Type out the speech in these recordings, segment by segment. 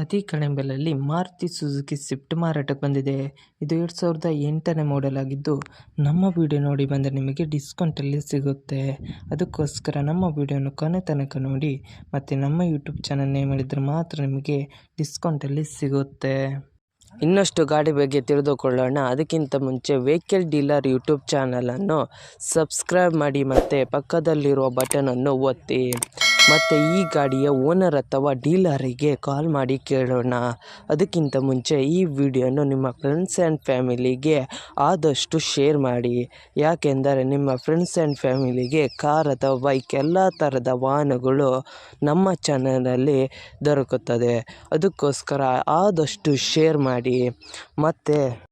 ಅತಿ ಕಡಿಮೆ ಬೆಲೆಯಲ್ಲಿ ಮಾರುತಿ ಸುಜುಕಿ ಸ್ವಿಫ್ಟ್ ಮಾರಾಟಕ್ಕೆ ಬಂದಿದೆ. ಇದು ಎರಡು ಸಾವಿರದ ಎಂಟನೇ ಮಾಡೆಲ್ ಆಗಿದ್ದು, ನಮ್ಮ ವಿಡಿಯೋ ನೋಡಿ ಬಂದರೆ ನಿಮಗೆ ಡಿಸ್ಕೌಂಟಲ್ಲಿ ಸಿಗುತ್ತೆ. ಅದಕ್ಕೋಸ್ಕರ ನಮ್ಮ ವಿಡಿಯೋನ ಕೊನೆ ತನಕ ನೋಡಿ, ಮತ್ತು ನಮ್ಮ ಯೂಟ್ಯೂಬ್ ಚಾನಲ್ ನೇಮ್ ಹೇಳಿದರೆ ಮಾತ್ರ ನಿಮಗೆ ಡಿಸ್ಕೌಂಟಲ್ಲಿ ಸಿಗುತ್ತೆ. ಇನ್ನಷ್ಟು ಗಾಡಿ ಬಗ್ಗೆ ತಿಳಿದುಕೊಳ್ಳೋಣ. ಅದಕ್ಕಿಂತ ಮುಂಚೆ ವೆಹಿಕಲ್ ಡೀಲರ್ ಯೂಟ್ಯೂಬ್ ಚಾನಲನ್ನು ಸಬ್ಸ್ಕ್ರೈಬ್ ಮಾಡಿ ಮತ್ತು ಪಕ್ಕದಲ್ಲಿರುವ ಬಟನನ್ನು ಒತ್ತಿ. ಮತ್ತು ಈ ಗಾಡಿಯ ಓನರ್ ಅಥವಾ ಡೀಲರಿಗೆ ಕಾಲ್ ಮಾಡಿ ಕೇಳೋಣ. ಅದಕ್ಕಿಂತ ಮುಂಚೆ ಈ ವಿಡಿಯೋನು ನಿಮ್ಮ ಫ್ರೆಂಡ್ಸ್ ಆ್ಯಂಡ್ ಫ್ಯಾಮಿಲಿಗೆ ಆದಷ್ಟು ಶೇರ್ ಮಾಡಿ. ಯಾಕೆಂದರೆ ನಿಮ್ಮ ಫ್ರೆಂಡ್ಸ್ ಆ್ಯಂಡ್ ಫ್ಯಾಮಿಲಿಗೆ ಕಾರ್ ಅಥವಾ ಬೈಕ್ ಎಲ್ಲ ಥರದ ವಾಹನಗಳು ನಮ್ಮ ಚಾನಲಲ್ಲಿ ದೊರಕುತ್ತದೆ. ಅದಕ್ಕೋಸ್ಕರ ಆದಷ್ಟು ಶೇರ್ ಮಾಡಿ. ಮತ್ತು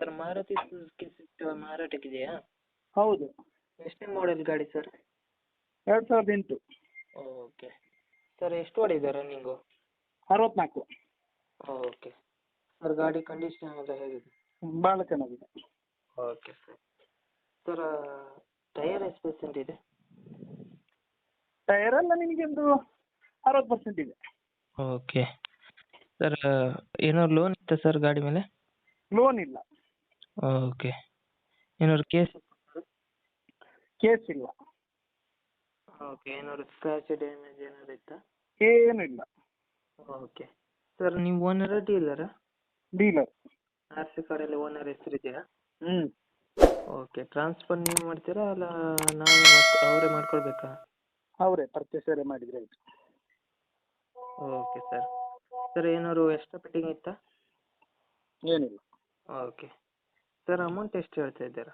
Sir Maruti Suzuki Swift ಮಾರಾಟಕ್ಕಿದೆಯಾ ಹೌದು. ಎಷ್ಟನೇ ಮಾಡೆಲ್ ಗಾಡಿ ಸರ್? ಎರಡು ಸಾವಿರದ ಎಂಟು. ಓಕೆ. ಸರ್ ಎಷ್ಟು ಹೊಡಿದೆ ರನ್ನಿಂಗು ಅರವತ್ನಾಲ್ಕು. ಓಕೆ. ಸರ್ ಗಾಡಿ ಕಂಡೀಷನ್ ಎಲ್ಲ ಹೇಗಿದೆ? ಭಾಳ ಚೆನ್ನಾಗಿದೆ. Okay sir. ಸರ್ ಟೈರ್ ಎಷ್ಟು ಪರ್ಸೆಂಟ್ ಇದೆ? ಟೈರೆಲ್ಲ ನಿಮಗೆ ಒಂದು ಅರವತ್ತು ಪರ್ಸೆಂಟ್ ಇದೆ. ಓಕೆ. ಸರ್ ಏನೋ ಲೋನ್ ಇತ್ತಾ ಸರ್ ಗಾಡಿ ಮೇಲೆ? ಲೋನ್ ಇಲ್ಲ. ಓಕೆ. ಏನಾದ್ರು ಕೇಸ್ ಕೇಸ್ ಇಲ್ಲ. ಓಕೆ ಏನಾದ್ರು ಸ್ಕ್ರ್ಯಾಚ್ ಡ್ಯಾಮೇಜ್ ಏನಾದ್ರು ಇತ್ತಾ? ಏನು ಇಲ್ಲ. ಓಕೆ. ಸರ್ ನೀವು ಓನರ ಡೀಲರಾ? ಡೀಲರ್. ಆರ್ ಸಿ ಕಾರ್ಡಲ್ಲಿ ಓನರ್ ಹೆಸರಿದೆಯಾ ಹ್ಞೂ ಓಕೆ ಟ್ರಾನ್ಸ್ಫರ್ ನೀವು ಮಾಡ್ತೀರಾ ಅಲ್ಲ ನಾವೇ ಮಾಡ್ಕೊ ಅವರೇ ಮಾಡ್ಕೊಳ್ಬೇಕಾ? ಅವರೇ ಪರ್ಚೇಸರೇ ಮಾಡಿದರೆ ಆಯ್ತು. Okay sir. ಸರ್ ಏನಾದ್ರು ಎಕ್ಸ್ಟ್ರಾ ಫಿಟ್ಟಿಂಗ್ ಇತ್ತಾ? ಏನಿಲ್ಲ. ಓಕೆ. ಸರ್ ಅಮೌಂಟ್ ಎಷ್ಟು ಹೇಳ್ತಾ ಇದ್ದೀರಾ?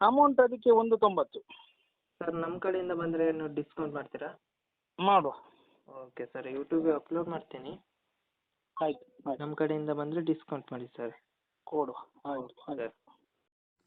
ಅಮೌಂಟ್ ಅದಕ್ಕೆ ಒಂದು ತೊಂಬತ್ತು. ಸರ್ ನಮ್ಮ ಕಡೆಯಿಂದ ಬಂದರೆ ಏನು ಡಿಸ್ಕೌಂಟ್ ಮಾಡ್ತೀರಾ? ಮಾಡುವ. ಓಕೆ ಸರ್ ಯೂಟ್ಯೂಬಿಗೆ ಅಪ್ಲೋಡ್ ಮಾಡ್ತೀನಿ. ಆಯಿತು ಆಯ್ತು. ನಮ್ಮ ಕಡೆಯಿಂದ ಬಂದರೆ ಡಿಸ್ಕೌಂಟ್ ಮಾಡಿ ಸರ್ ಕೊಡುವ. ಆಯಿತು ಆಯ್ತು.